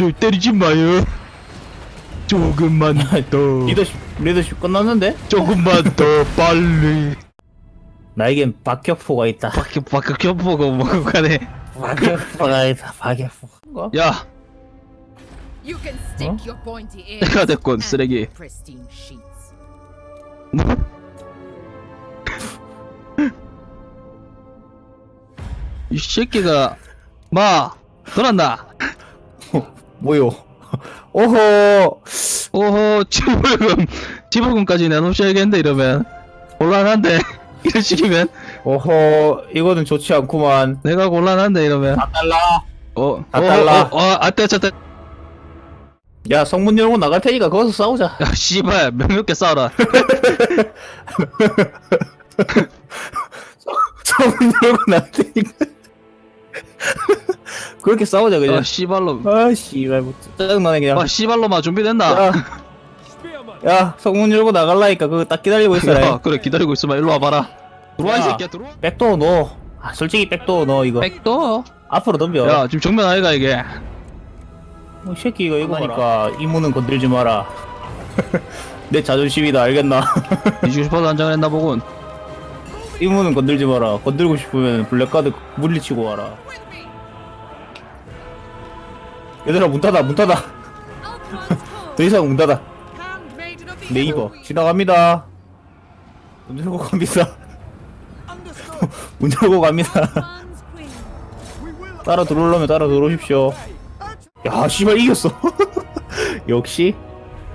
저 때리지 마요. 조금만 더. 리더십 리더십 끝났는데? 조금만 더 빨리. 나에겐 박격포가 있다. 밖에 밖에 켜보고 뭐 간에. 박격포가 있다. 박격포. 야, 내가 and 쓰레기. 이 새끼가 마 돌았나? 뭐요? 오호. 오호 지불금 지불금까지 내놓으셔야겠는데 이러면 곤란한데 이런 식이면 오호. 이거는 좋지 않구만. 내가 곤란한데 이러면 다 달라. 어, 다 어, 달라. 어, 어, 아떼 쳤다. 야 성문 열고 나갈 테니까 거기서 싸우자. 야, 씨발 명몇개 싸워라. 성문 열고 나갈 테니까. 그렇게 싸우자 아, 그냥. 씨발로. 아 씨발 뭐 짜증나네 그냥. 아, 씨발로마 준비됐나? 야. 야 성문 열고 나갈라니까 그거 딱 기다리고 있어라. 야, 그래 기다리고 있으면 일로 와봐라. 들어와 이 야. 새끼야 들어와. 백도어 넣어. 아 솔직히 백도어 넣어 이거. 백도. 앞으로 덤벼. 야 지금 정면 아이가 이게. 어, 이 새끼 이거 이거니까 이문은 건들지 마라. 내 자존심이다 알겠나? 뒤지고 싶어서 한장을 했나 보군. 이문은 건들지 마라. 건들고 싶으면 블랙카드 물리치고 와라. 얘들아 문 닫아 문 닫아. 더 이상 문 닫아. 네이버. 지나갑니다. 문 열고 갑니다. 문 열고 갑니다. 따라 들어오려면 따라 들어오십시오. 야 씨발 이겼어. 역시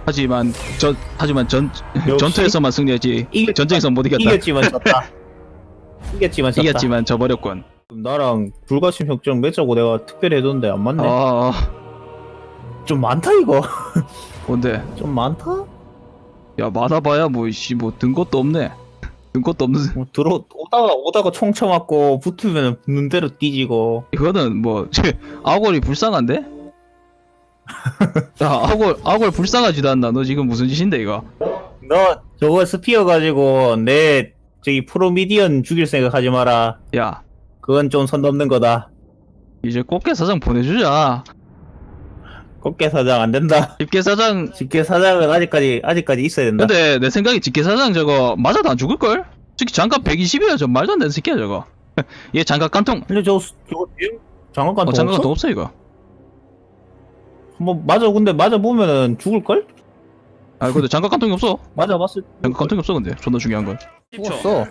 하지만 전 하지만 전 역시? 전투에서만 승리했지. 이겼다. 전쟁에서 못 이겼다. 이겼지만 졌다. 이겼지만 졌다. 이겼지만 져버렸군. 나랑 불가침 협정 맺자고 내가 특별히 해줬는데 안 맞네. 아, 좀 많다 이거. 뭔데? 좀 많다? 야 많아봐야 뭐 씨 뭐 든 것도 없네. 든 것도 없는. 뭐 들어 오다가 오다가 총 쳐맞고 붙으면 붙는 대로 뒤지고. 이거는 뭐 아골이 불쌍한데? 야 아골 아골 불쌍하지도 않나? 너 지금 무슨 짓인데 이거? 너 저거 스피어 가지고 내 저기 프로미디언 죽일 생각하지 마라. 야 그건 좀 선 넘는 거다. 이제 꽃게 사장 보내주자. 꽃게 사장 안 된다. 집게 사장. 집게 사장은 아직까지 아직까지 있어야 된다. 근데 내 생각에 집게 사장 저거 맞아도 안 죽을 걸? 특히 장갑 120이야 저 말도 안 되는 새끼야 저거. 얘 장갑 깡통. 근데 저 저거 장갑관 어, 통 장갑 없어? 통 없어 이거. 뭐 맞아 근데 맞아 보면은 죽을 걸? 아 근데 장갑 깡통이 없어. 맞아 봤을 때 장갑 깡통이 없어 근데 존나 중요한 건. 죽었어.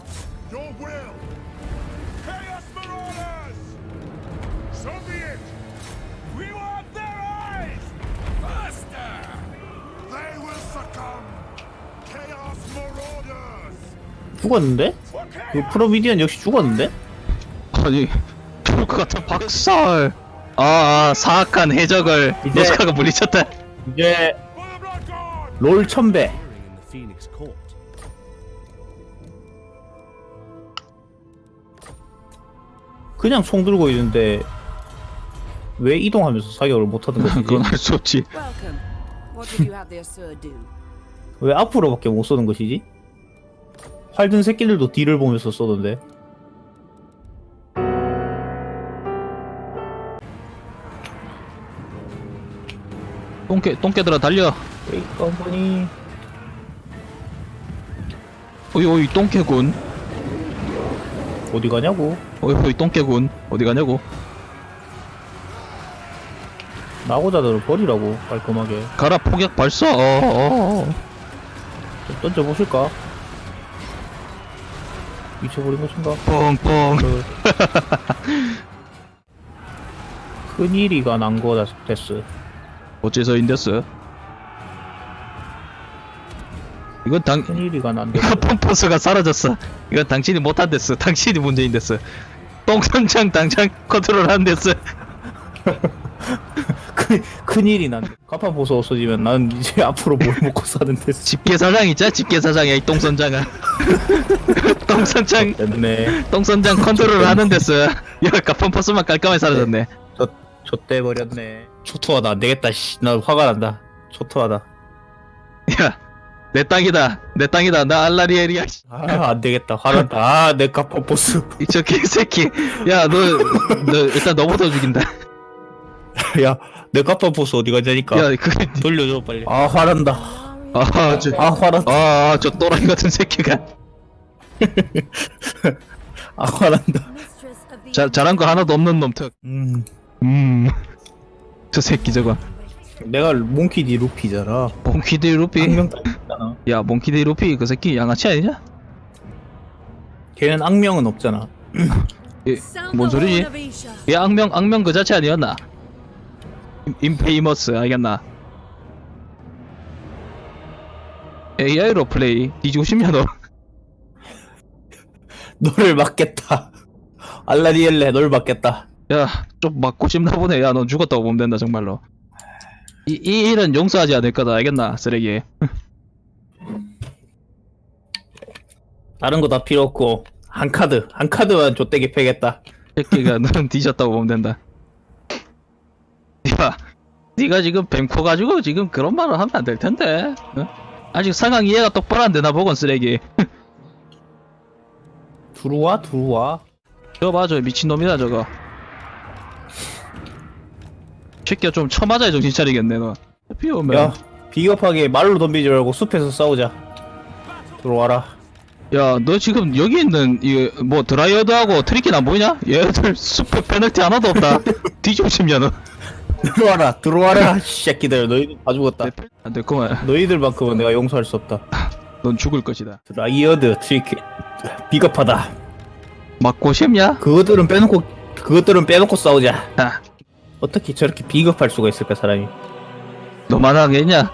죽었는데? 그 프로미디언 역시 죽었는데? 아니 죽을 것 같은 박살. 아, 아 사악한 해적을 이제- 노스카가 물리쳤다. 이제. 롤 천배. in the Phoenix Court. 그냥 총 들고 있는데 왜 이동하면서 사격을 못하는 거지? 그건 알수 없지. Welcome. What did you have there, sir, do? 왜 앞으로밖에 못 쏘는 것이지? 활든 새끼들도 뒤를 보면서 쏘던데. 똥개 똥개들아 달려. 웨이 컴퍼니. 어이 어이 똥개군. 어디 가냐고? 어이 어이 똥개군. 어디 가냐고? 나고자들을 버리라고 깔끔하게. 가라 폭약 발사. 어, 어, 어. 좀 던져 보실까? 미쳐버린 것인가? 뻥뻥. 그... 큰일이가 난 거다 됐어. 어째서 인데스? 이건 당 큰일이가 난 됐어. 이거 펌퍼스가 사라졌어. 이건 당신이 못한 데스. 당신이 문제인 데스. 똥선장 당장 컨트롤 한 데스. 큰, 큰일이 난. 가판 보소 없어지면 난 이제 앞으로 뭘 먹고 사는 데서. 집게 사장 있자. 집게 사장이야 이 똥선장아. 똥선장 됐네. 똥선장 컨트롤 하는 데스. 야, 펌퍼스만 깔끔하게 사라졌네. 좆대 버렸네. 초토하다 안 되겠다. 씨, 나 화가 난다. 초토하다. 야, 내 땅이다. 내 땅이다. 나 알라리엘이야. 씨. 아, 안 되겠다. 화난다. 아, 내 가판 보스. 이저 개새끼. 야, 너, 너 일단 너부터 죽인다. 야 내 카파 보스 어디 가자니까 야 그. 돌려줘 빨리 아 화난다 아, 저, 아 화난다 아, 저 또라이 같은 새끼가. 아 화난다 자, 잘한 거 하나도 없는 놈 특. 음 음. 저 새끼 저거. 내가 몽키 디 루피잖아 몽키디 루피. 악명 야, 몽키디 루피 그 새끼 양아치 아니냐? 걔는 악명은 없잖아 뭔 소리지? 얘 악명 악명 그 자체 아니었나? 임- 인페이머스 알겠나? AI로 플레이 뒤지고 싶냐 너? 너를 막겠다 알라디엘레 널 막겠다 야, 좀 맞고 싶나 보네. 야, 넌 죽었다고 보면 된다 정말로. 이, 이 일은 용서하지 않을 거다. 알겠나, 쓰레기. 다른 거 다 필요 없고 한 카드 한 카드만 좆대게 패겠다 새끼가 넌 뒤졌다고 보면 된다. 야, 네가 지금 뱀코 가지고 지금 그런 말을 하면 안 될 텐데. 어? 아직 상황 이해가 똑바로 안 되나 보건 쓰레기. 들어와 들어와 저거 봐, 저 미친놈이다, 저거. 새끼야 좀 쳐맞아야 정신 차리겠네, 너. 비 오면. 야 비겁하게 말로 덤비지 말고 숲에서 싸우자 들어와라 야, 너 지금 여기 있는, 이, 뭐, 드라이어드하고 트리킨 안 보이냐? 얘들 숲에 페널티 하나도 없다. 싶냐, 너? 들어와라 들어와라 이 새끼들 너희들 다 죽었다 안 됐구만. 너희들만큼은 내가 용서할 수 없다 넌 죽을 것이다. 드라이어드 트리키 비겁하다 맞고 싶냐? 그것들은 빼놓고 그것들은 빼놓고 싸우자 아, 어떻게 저렇게 비겁할 수가 있을까 사람이 너만 하겠냐?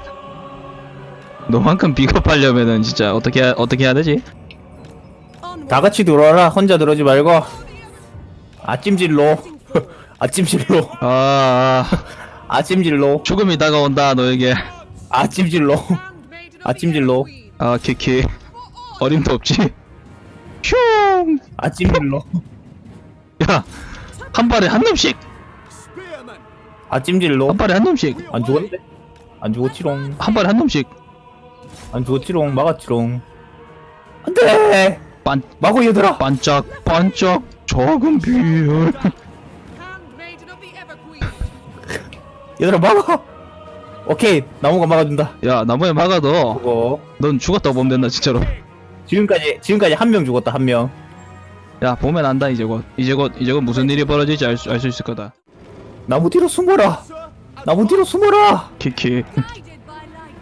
너만큼 비겁하려면은 진짜 어떻게, 해- 어떻게 해야 되지? 다 같이 들어와라 혼자 들어오지 말고 아찜질로 아찜질로 아, 아, 아찜질로 죽음이 다가온다, 너에게. 아찜질로 Handmaiden of the 아찜질로 Queen. 아, 키키. 어림도 없지. 슝! 아찜질로 야, 한 발에 한 놈씩! 아찜질로 한 발에 한 놈씩! 안 죽었는데 안 죽었지롱 한 발에 한 놈씩! 안 죽었지롱 막았지롱 안돼 반, 마고 얘들아 반짝, 반짝, 적은 빛. Handmaiden 얘들아 막아 오케이 나무가 막아준다 야, 나무에 막아도, 그거 넌 죽었다고 보면 된다, 진짜로. 지금까지 지금까지 한 명 죽었다 한명 야, 보면 안다, 이제 곧. 이제 곧, 이제 곧 무슨 일이 벌어질지 알 수, 알 수 있을 거다. 나무 뒤로 숨어라 나무 뒤로 숨어라 키키. Guided by light.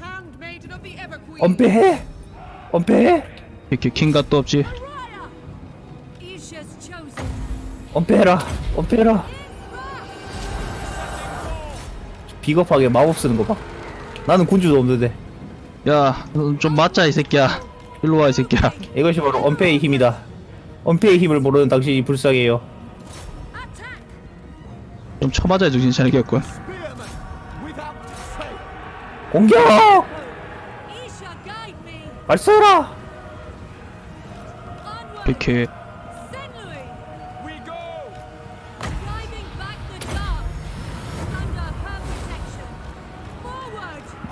Handmaiden of the Ever Queen. 엄폐해 엄폐해 키키, 킹갓도 없지. Chosen. 엄폐해라 엄폐해라 비겁하게 마법 쓰는 거 봐 나는 군주도 없는데 야, 너좀 맞자, 이 새끼야. 일로 와, 이 새끼야. 이것이 바로 엄폐의 힘이다 엄폐의 힘을 모르는 당신이 불쌍해요. 좀 쳐맞아야 정신 차리겠군. Spearman! Without faith! 공격 me.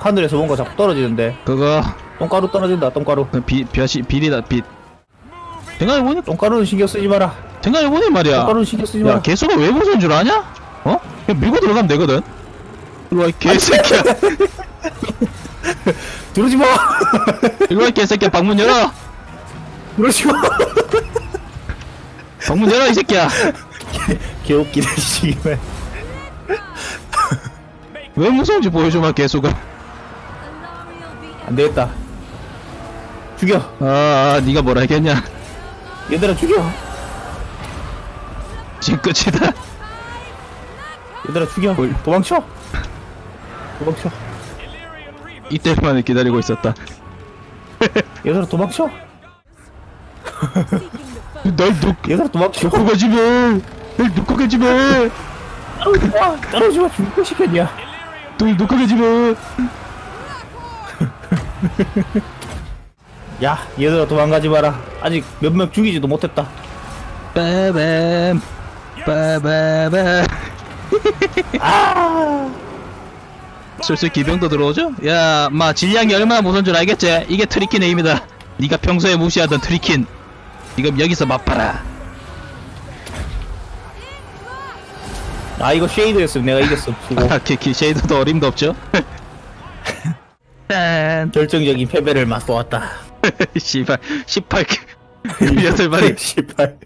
하늘에서 뭔가 자꾸 떨어지는데 그거, 똥가루 떨어진다 똥가루 그 비, 벼시, 비리다, 빛. 생각해보니, 똥가루는 신경 쓰지 마라 생각해보니 말이야. 똥가루는 신경 쓰지 야, 마라 개수가 왜 무서운 줄 아냐? 어? 그냥 밀고 들어가면 되거든? 일로 와, 이 개새끼야. 들어오지 마 일로 와, 이 개새끼야. 방문 열어! 들어오지 마 방문 열어, 이 새끼야. 개웃기네 지금 왜 무서운지 보여줘봐, 개수가. 안 되겠다 죽여 아, 아, 네가 뭐라 했겠냐. 얘들아 죽여 지금 끝이다. 얘들아 죽여 도망쳐 도망쳐 이때만을 기다리고 있었다. 얘들아 도망쳐 날 놓, 얘들아 도망쳐 놓고 가지 마! 날 놓고 가지 마! 따라오지 마 따라오지 마 죽을 거 시켰냐 날 놓고 가지 마! 야 얘들아 도망가지 마라 아직 몇 명 죽이지도 못했다 빠밤. 빠바밤. 아 슬슬 기병도 들어오죠? 야, 마 질량이 얼마나 무서운 줄 알겠지? 이게 트리킨의 힘이다. 네가 평소에 무시하던 트리킨. 지금 여기서 맛봐라. 아 이거 쉐이드였으면 내가 이겼어 수고 아, 키, 키, 쉐이더도 어림도 없죠? 짠. 결정적인 패배를 맛보았다 씨발, 18, 18마리. 18